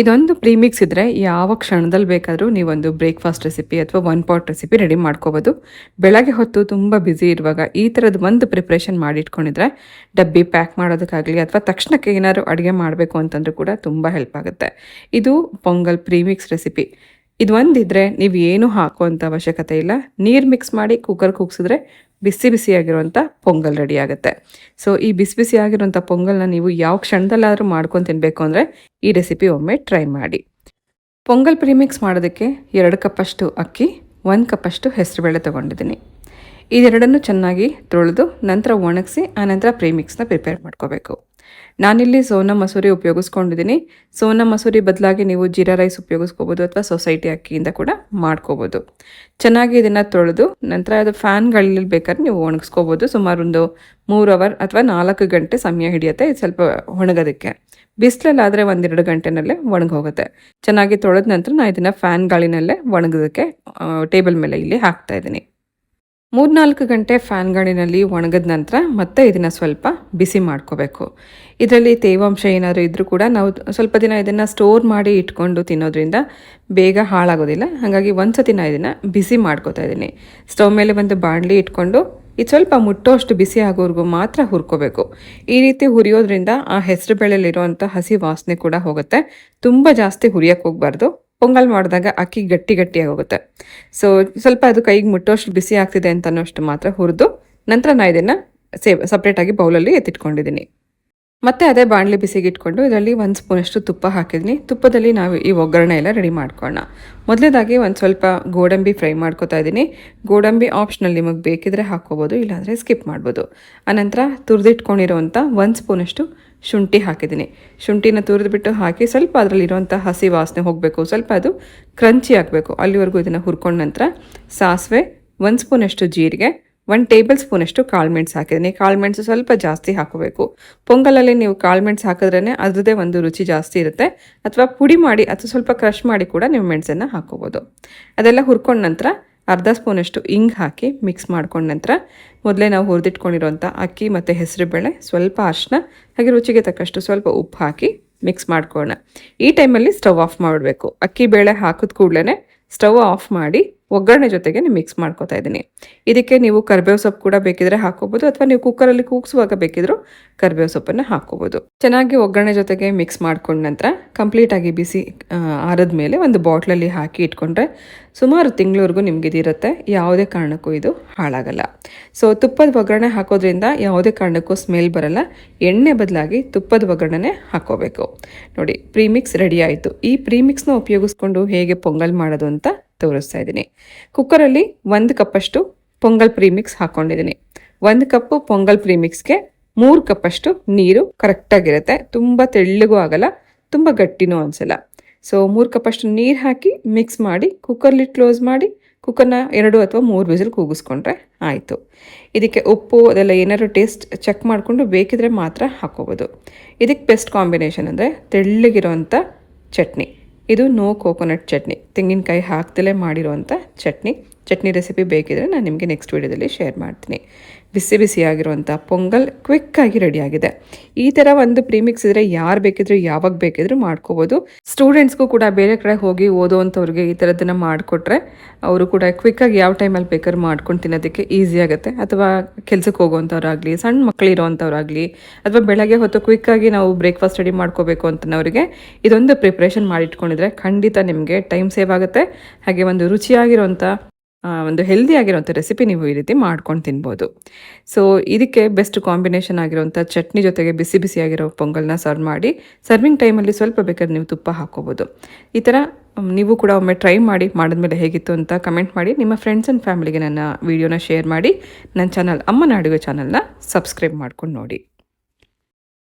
ಇದೊಂದು ಪ್ರೀಮಿಕ್ಸ್ ಇದ್ದರೆ ಯಾವ ಕ್ಷಣದಲ್ಲಿ ಬೇಕಾದರೂ ನೀವೊಂದು ಬ್ರೇಕ್ಫಾಸ್ಟ್ ರೆಸಿಪಿ ಅಥವಾ ಒನ್ ಪಾಟ್ ರೆಸಿಪಿ ರೆಡಿ ಮಾಡ್ಕೋಬೋದು. ಬೆಳಗ್ಗೆ ಹೊತ್ತು ತುಂಬ ಬ್ಯುಸಿ ಇರುವಾಗ ಈ ಥರದ್ದು ಒಂದು ಪ್ರಿಪ್ರೇಷನ್ ಮಾಡಿ ಇಟ್ಕೊಂಡಿದ್ರೆ ಡಬ್ಬಿ ಪ್ಯಾಕ್ ಮಾಡೋದಕ್ಕಾಗಲಿ ಅಥವಾ ತಕ್ಷಣಕ್ಕೆ ಏನಾದ್ರು ಅಡುಗೆ ಮಾಡಬೇಕು ಅಂತಂದ್ರೂ ಕೂಡ ತುಂಬ ಹೆಲ್ಪ್ ಆಗುತ್ತೆ. ಇದು ಪೊಂಗಲ್ ಪ್ರೀಮಿಕ್ಸ್ ರೆಸಿಪಿ ಇದು ಒಂದಿದ್ರೆ ನೀವು ಏನು ಹಾಕುವಂಥ ಅವಶ್ಯಕತೆ ಇಲ್ಲ. ನೀರು ಮಿಕ್ಸ್ ಮಾಡಿ ಕುಕ್ಕರ್ ಕೂಗ್ಸಿದ್ರೆ ಬಿಸಿ ಬಿಸಿಯಾಗಿರುವಂಥ ಪೊಂಗಲ್ ರೆಡಿ ಆಗುತ್ತೆ. ಸೊ ಈ ಬಿಸಿ ಬಿಸಿ ಆಗಿರುವಂಥ ಪೊಂಗಲ್ನ ನೀವು ಯಾವ ಕ್ಷಣದಲ್ಲಾದರೂ ಮಾಡ್ಕೊಂಡು ತಿನ್ನಬೇಕು ಅಂದರೆ ಈ ರೆಸಿಪಿ ಒಮ್ಮೆ ಟ್ರೈ ಮಾಡಿ. ಪೊಂಗಲ್ ಪ್ರಿಮಿಕ್ಸ್ ಮಾಡೋದಕ್ಕೆ ಎರಡು ಕಪ್ಪಷ್ಟು ಅಕ್ಕಿ, ಒಂದು ಕಪ್ಪಷ್ಟು ಹೆಸರುಬೇಳೆ ತೊಗೊಂಡಿದ್ದೀನಿ. ಇದೆರಡನ್ನು ಚೆನ್ನಾಗಿ ತೊಳೆದು ನಂತರ ಒಣಗಿಸಿ, ಆನಂತರ ಪ್ರೀಮಿಕ್ಸ್ನ ಪ್ರಿಪೇರ್ ಮಾಡ್ಕೋಬೇಕು. ನಾನಿಲ್ಲಿ ಸೋನಾ ಮಸೂರಿ ಉಪಯೋಗಿಸ್ಕೊಂಡಿದ್ದೀನಿ. ಸೋನಾ ಮಸೂರಿ ಬದಲಾಗಿ ನೀವು ಜೀರಾ ರೈಸ್ ಉಪಯೋಗಿಸ್ಕೋಬೋದು ಅಥವಾ ಸೊಸೈಟಿ ಅಕ್ಕಿಯಿಂದ ಕೂಡ ಮಾಡ್ಕೋಬೋದು. ಚೆನ್ನಾಗಿ ಇದನ್ನು ತೊಳೆದು ನಂತರ ಅದು ಫ್ಯಾನ್ಗಳಲ್ಲಿ ಬೇಕಾದ್ರೆ ನೀವು ಒಣಗಿಸ್ಕೋಬೋದು. ಸುಮಾರು ಒಂದು ಮೂರು ಅವರ್ ಅಥವಾ ನಾಲ್ಕು ಗಂಟೆ ಸಮಯ ಹಿಡಿಯುತ್ತೆ ಇದು ಸ್ವಲ್ಪ ಒಣಗೋದಕ್ಕೆ. ಬಿಸಿಲಲ್ಲಾದರೆ ಒಂದೆರಡು ಗಂಟೆನಲ್ಲೇ ಒಣಗೋಗುತ್ತೆ. ಚೆನ್ನಾಗಿ ತೊಳೆದ ನಂತರ ನಾನು ಇದನ್ನು ಫ್ಯಾನ್ ಗಾಳಿನಲ್ಲೇ ಒಣಗೋದಕ್ಕೆ ಟೇಬಲ್ ಮೇಲೆ ಇಲ್ಲಿ ಹಾಕ್ತಾ ಇದ್ದೀನಿ. ಮೂರ್ನಾಲ್ಕು ಗಂಟೆ ಫ್ಯಾನ್ ಗಾಣಿನಲ್ಲಿ ಒಣಗಿದ ನಂತರ ಮತ್ತೆ ಇದನ್ನು ಸ್ವಲ್ಪ ಬಿಸಿ ಮಾಡ್ಕೋಬೇಕು. ಇದರಲ್ಲಿ ತೇವಾಂಶ ಏನಾದರೂ ಇದ್ದರೂ ಕೂಡ ನಾವು ಸ್ವಲ್ಪ ದಿನ ಇದನ್ನು ಸ್ಟೋರ್ ಮಾಡಿ ಇಟ್ಕೊಂಡು ತಿನ್ನೋದ್ರಿಂದ ಬೇಗ ಹಾಳಾಗೋದಿಲ್ಲ. ಹಾಗಾಗಿ ಒಂದು ಸತಿ ನಾನು ಇದನ್ನು ಬಿಸಿ ಮಾಡ್ಕೋತಾ ಇದ್ದೀನಿ. ಸ್ಟವ್ ಮೇಲೆ ಒಂದು ಬಾಣಲಿ ಇಟ್ಕೊಂಡು ಇದು ಸ್ವಲ್ಪ ಮುಟ್ಟೋಷ್ಟು ಬಿಸಿ ಆಗೋವರೆಗೂ ಮಾತ್ರ ಹುರ್ಕೋಬೇಕು. ಈ ರೀತಿ ಹುರಿಯೋದ್ರಿಂದ ಆ ಹೆಸರು ಬೇಳೆಲಿರುವಂಥ ಹಸಿ ವಾಸನೆ ಕೂಡ ಹೋಗುತ್ತೆ. ತುಂಬ ಜಾಸ್ತಿ ಹುರಿಯಕ್ಕೆ ಹೋಗಬಾರ್ದು. ಪೊಂಗಲ್ ಮಾಡಿದಾಗ ಅಕ್ಕಿ ಗಟ್ಟಿ ಗಟ್ಟಿಯಾಗಿ ಹೋಗುತ್ತೆ ಸೊ ಸ್ವಲ್ಪ ಅದು ಕೈಗೆ ಮುಟ್ಟೋಷ್ಟು ಬಿಸಿ ಆಗ್ತಿದೆ ಅಂತ ಅನ್ನೋಷ್ಟು ಮಾತ್ರ ಹುರಿದು ನಂತರ ನಾನು ಇದನ್ನು ಸೇವ್ ಸಪ್ರೇಟಾಗಿ ಬೌಲಲ್ಲಿ ಎತ್ತಿಟ್ಕೊಂಡಿದ್ದೀನಿ ಮತ್ತೆ ಅದೇ ಬಾಣಲಿ ಬಿಸಿಗೆ ಇಟ್ಕೊಂಡು ಇದರಲ್ಲಿ ಒಂದು ಸ್ಪೂನಷ್ಟು ತುಪ್ಪ ಹಾಕಿದ್ದೀನಿ ತುಪ್ಪದಲ್ಲಿ ನಾವು ಈ ಒಗ್ಗರಣೆ ಎಲ್ಲ ರೆಡಿ ಮಾಡ್ಕೊಳ್ಳೋಣ ಮೊದಲೇದಾಗಿ ಒಂದು ಸ್ವಲ್ಪ ಗೋಡಂಬಿ ಫ್ರೈ ಮಾಡ್ಕೊತಾ ಇದ್ದೀನಿ ಗೋಡಂಬಿ ಆಪ್ಷನಲ್ ನಿಮಗೆ ಬೇಕಿದ್ರೆ ಹಾಕ್ಕೋಬೋದು, ಇಲ್ಲಾಂದರೆ ಸ್ಕಿಪ್ ಮಾಡ್ಬೋದು. ಆನಂತರ ತುರಿದಿಟ್ಕೊಂಡಿರೋವಂಥ ಒಂದು ಸ್ಪೂನಷ್ಟು ಶುಂಠಿ ಹಾಕಿದ್ದೀನಿ. ಶುಂಠಿನ ತುರಿದ್ಬಿಟ್ಟು ಹಾಕಿ ಸ್ವಲ್ಪ ಅದರಲ್ಲಿರುವಂಥ ಹಸಿ ವಾಸನೆ ಹೋಗಬೇಕು. ಸ್ವಲ್ಪ ಅದು ಕ್ರಂಚಿ ಆಗಬೇಕು. ಅಲ್ಲಿವರೆಗೂ ಇದನ್ನು ಹುರ್ಕೊಂಡ ನಂತರ ಸಾಸಿವೆ, ಒಂದು ಸ್ಪೂನಷ್ಟು ಜೀರಿಗೆ ಒನ್ ಟೇಬಲ್ ಸ್ಪೂನಷ್ಟು ಕಾಳುಮೆಣಸು ಹಾಕಿದ್ದೀನಿ. ಕಾಳುಮೆಣಸು ಸ್ವಲ್ಪ ಜಾಸ್ತಿ ಹಾಕೋಬೇಕು. ಪೊಂಗಲಲ್ಲಿ ನೀವು ಕಾಳುಮೆಣಸು ಹಾಕಿದ್ರೇ ಅದರದೇ ಒಂದು ರುಚಿ ಜಾಸ್ತಿ ಇರುತ್ತೆ. ಅಥವಾ ಪುಡಿ ಮಾಡಿ ಅಥವಾ ಸ್ವಲ್ಪ ಕ್ರಷ್ ಮಾಡಿ ಕೂಡ ನೀವು ಮೆಣಸನ್ನು ಹಾಕೋಬೋದು ಅದೆಲ್ಲ ಹುರ್ಕೊಂಡ ನಂತರ ಅರ್ಧ ಸ್ಪೂನಷ್ಟು ಇಂಗ್ ಹಾಕಿ ಮಿಕ್ಸ್ ಮಾಡ್ಕೊಂಡ ನಂತರ ಮೊದಲೇ ನಾವು ಹುರಿದಿಟ್ಕೊಂಡಿರೋಂಥ ಅಕ್ಕಿ ಮತ್ತು ಹೆಸರುಬೇಳೆ, ಸ್ವಲ್ಪ ಅರಿಶಿನ ಹಾಗೆ ರುಚಿಗೆ ತಕ್ಕಷ್ಟು ಸ್ವಲ್ಪ ಉಪ್ಪು ಹಾಕಿ ಮಿಕ್ಸ್ ಮಾಡ್ಕೊಳ್ಳೋಣ. ಈ ಟೈಮಲ್ಲಿ ಸ್ಟವ್ ಆಫ್ ಮಾಡಬೇಕು. ಅಕ್ಕಿ ಬೇಳೆ ಹಾಕಿದ ಕೂಡಲೇ ಸ್ಟವ್ ಆಫ್ ಮಾಡಿ ಒಗ್ಗರಣೆ ಜೊತೆಗೆ ಮಿಕ್ಸ್ ಮಾಡ್ಕೋತಾ ಇದ್ದೀನಿ. ಇದಕ್ಕೆ ನೀವು ಕರ್ಬೇವು ಸೊಪ್ಪು ಕೂಡ ಬೇಕಿದ್ರೆ ಹಾಕೋಬೋದು ಅಥವಾ ನೀವು ಕುಕ್ಕರಲ್ಲಿ ಕೂಗಿಸುವಾಗ ಬೇಕಿದ್ರು ಕರ್ಬೇವು ಸೊಪ್ಪನ್ನು ಹಾಕೋಬೋದು ಚೆನ್ನಾಗಿ ಒಗ್ಗರಣೆ ಜೊತೆಗೆ ಮಿಕ್ಸ್ ಮಾಡ್ಕೊಂಡ ನಂತರ ಕಂಪ್ಲೀಟಾಗಿ ಬಿಸಿ ಆರದ ಮೇಲೆ ಒಂದು ಬಾಟ್ಲಲ್ಲಿ ಹಾಕಿ ಇಟ್ಕೊಂಡ್ರೆ ಸುಮಾರು ತಿಂಗಳವರೆಗೂ ನಿಮ್ಗೆ ಇದಿರುತ್ತೆ ಯಾವುದೇ ಕಾರಣಕ್ಕೂ ಇದು ಹಾಳಾಗಲ್ಲ. ಸೊ ತುಪ್ಪದ ಒಗ್ಗರಣೆ ಹಾಕೋದ್ರಿಂದ ಯಾವುದೇ ಕಾರಣಕ್ಕೂ ಸ್ಮೆಲ್ ಬರಲ್ಲ. ಎಣ್ಣೆ ಬದಲಾಗಿ ತುಪ್ಪದ ಒಗ್ಗರಣೆ ಹಾಕೋಬೇಕು ನೋಡಿ ಪ್ರೀಮಿಕ್ಸ್ ರೆಡಿ ಆಯಿತು. ಈ ಪ್ರೀಮಿಕ್ಸ್ನ ಉಪಯೋಗಿಸ್ಕೊಂಡು ಹೇಗೆ ಪೊಂಗಲ್ ಮಾಡೋದು ಅಂತ ತೋರಿಸ್ತಾ ಇದ್ದೀನಿ. ಕುಕ್ಕರಲ್ಲಿ ಒಂದು ಕಪ್ಪಷ್ಟು ಪೊಂಗಲ್ ಪ್ರೀಮಿಕ್ಸ್ ಹಾಕ್ಕೊಂಡಿದ್ದೀನಿ ಒಂದು ಕಪ್ಪು ಪೊಂಗಲ್ ಪ್ರೀಮಿಕ್ಸ್ಗೆ ಮೂರು ಕಪ್ಪಷ್ಟು ನೀರು ಕರೆಕ್ಟಾಗಿರುತ್ತೆ ತುಂಬ ತೆಳ್ಳಗೂ ಆಗಲ್ಲ, ತುಂಬ ಗಟ್ಟಿನೂ ಅನಿಸಲ್ಲ. ಸೊ ಮೂರು ಕಪ್ಪಷ್ಟು ನೀರು ಹಾಕಿ ಮಿಕ್ಸ್ ಮಾಡಿ ಕುಕ್ಕರ್ಲಿ ಕ್ಲೋಸ್ ಮಾಡಿ ಕುಕ್ಕರ್ನ ಎರಡು ಅಥವಾ ಮೂರು ಬಿಸಿಲು ಕೂಗಿಸ್ಕೊಂಡ್ರೆ ಆಯಿತು. ಇದಕ್ಕೆ ಉಪ್ಪು, ಅದೆಲ್ಲ ಏನಾದರೂ ಟೇಸ್ಟ್ ಚೆಕ್ ಮಾಡಿಕೊಂಡು ಬೇಕಿದ್ರೆ ಮಾತ್ರ ಹಾಕೋಬೋದು ಇದಕ್ಕೆ ಬೆಸ್ಟ್ ಕಾಂಬಿನೇಷನ್ ಅಂದರೆ ತೆಳ್ಳಗಿರೋವಂಥ ಚಟ್ನಿ. ಇದು ನೋ ಕೋಕೋನಟ್ ಚಟ್ನಿ. ತೆಂಗಿನಕಾಯಿ ಹಾಕ್ದಲೇ ಮಾಡಿರುವಂಥ ಚಟ್ನಿ. ಚಟ್ನಿ ರೆಸಿಪಿ ಬೇಕಿದ್ರೆ ನಾನು ನಿಮಗೆ ನೆಕ್ಸ್ಟ್ ವೀಡಿಯೋದಲ್ಲಿ ಶೇರ್ ಮಾಡ್ತೀನಿ. ಬಿಸಿ ಬಿಸಿಯಾಗಿರುವಂಥ ಪೊಂಗಲ್ ಕ್ವಿಕ್ಕಾಗಿ ರೆಡಿಯಾಗಿದೆ ಈ ಥರ ಒಂದು ಪ್ರೀಮಿಕ್ಸ್ ಇದ್ರೆ ಯಾರು ಬೇಕಿದ್ರು ಯಾವಾಗ ಬೇಕಿದ್ರು ಮಾಡ್ಕೋಬೋದು. ಸ್ಟೂಡೆಂಟ್ಸ್ಗೂ ಕೂಡ ಬೇರೆ ಕಡೆ ಹೋಗಿ ಓದೋವಂಥವ್ರಿಗೆ ಈ ಥರದ್ದನ್ನು ಮಾಡಿಕೊಟ್ರೆ ಅವರು ಕೂಡ ಕ್ವಿಕ್ಕಾಗಿ ಯಾವ ಟೈಮಲ್ಲಿ ಬೇಕಾದ್ರೂ ಮಾಡ್ಕೊಂಡು ತಿನ್ನೋದಕ್ಕೆ ಈಸಿ ಆಗುತ್ತೆ. ಅಥವಾ ಕೆಲಸಕ್ಕೆ ಹೋಗೋವಂಥವ್ರಾಗಲಿ, ಸಣ್ಣ ಮಕ್ಕಳು ಇರೋವಂಥವ್ರಾಗಲಿ, ಅಥವಾ ಬೆಳಗ್ಗೆ ಹೊತ್ತು ಕ್ವಿಕ್ಕಾಗಿ ನಾವು ಬ್ರೇಕ್ಫಾಸ್ಟ್ ರೆಡಿ ಮಾಡ್ಕೋಬೇಕು ಅಂತನವ್ರಿಗೆ ಇದೊಂದು ಪ್ರಿಪ್ರೇಷನ್ ಮಾಡಿಟ್ಕೊಂಡಿದ್ರೆ ಖಂಡಿತ ನಿಮಗೆ ಟೈಮ್ ಸೇವ್ ಆಗುತ್ತೆ. ಹಾಗೆ ಒಂದು ರುಚಿಯಾಗಿರೋಂಥ ಒಂದು ಹೆಲ್ದಿ ಆಗಿರೋಂಥ ರೆಸಿಪಿ ನೀವು ಈ ರೀತಿ ಮಾಡ್ಕೊಂಡು ತಿನ್ಬೋದು. ಸೊ ಇದಕ್ಕೆ ಬೆಸ್ಟ್ ಕಾಂಬಿನೇಷನ್ ಆಗಿರುವಂಥ ಚಟ್ನಿ ಜೊತೆಗೆ ಬಿಸಿ ಬಿಸಿಯಾಗಿರೋ ಪೊಂಗಲ್ನ ಸರ್ವ್ ಮಾಡಿ ಸರ್ವಿಂಗ್ ಟೈಮಲ್ಲಿ ಸ್ವಲ್ಪ ಬೇಕಾದ್ರೆ ನೀವು ತುಪ್ಪ ಹಾಕೋಬೋದು ಈ ಥರ ನೀವು ಕೂಡ ಒಮ್ಮೆ ಟ್ರೈ ಮಾಡಿ, ಮಾಡಿದ್ಮೇಲೆ ಹೇಗಿತ್ತು ಅಂತ ಕಮೆಂಟ್ ಮಾಡಿ, ನಿಮ್ಮ ಫ್ರೆಂಡ್ಸ್ ಆ್ಯಂಡ್ ಫ್ಯಾಮಿಲಿಗೆ ನನ್ನ ವೀಡಿಯೋನ ಶೇರ್ ಮಾಡಿ, ನನ್ನ ಚಾನಲ್ ಅಮ್ಮನ ಅಡುಗೆ ಚಾನಲ್ನ ಸಬ್ಸ್ಕ್ರೈಬ್ ಮಾಡ್ಕೊಂಡು ನೋಡಿ.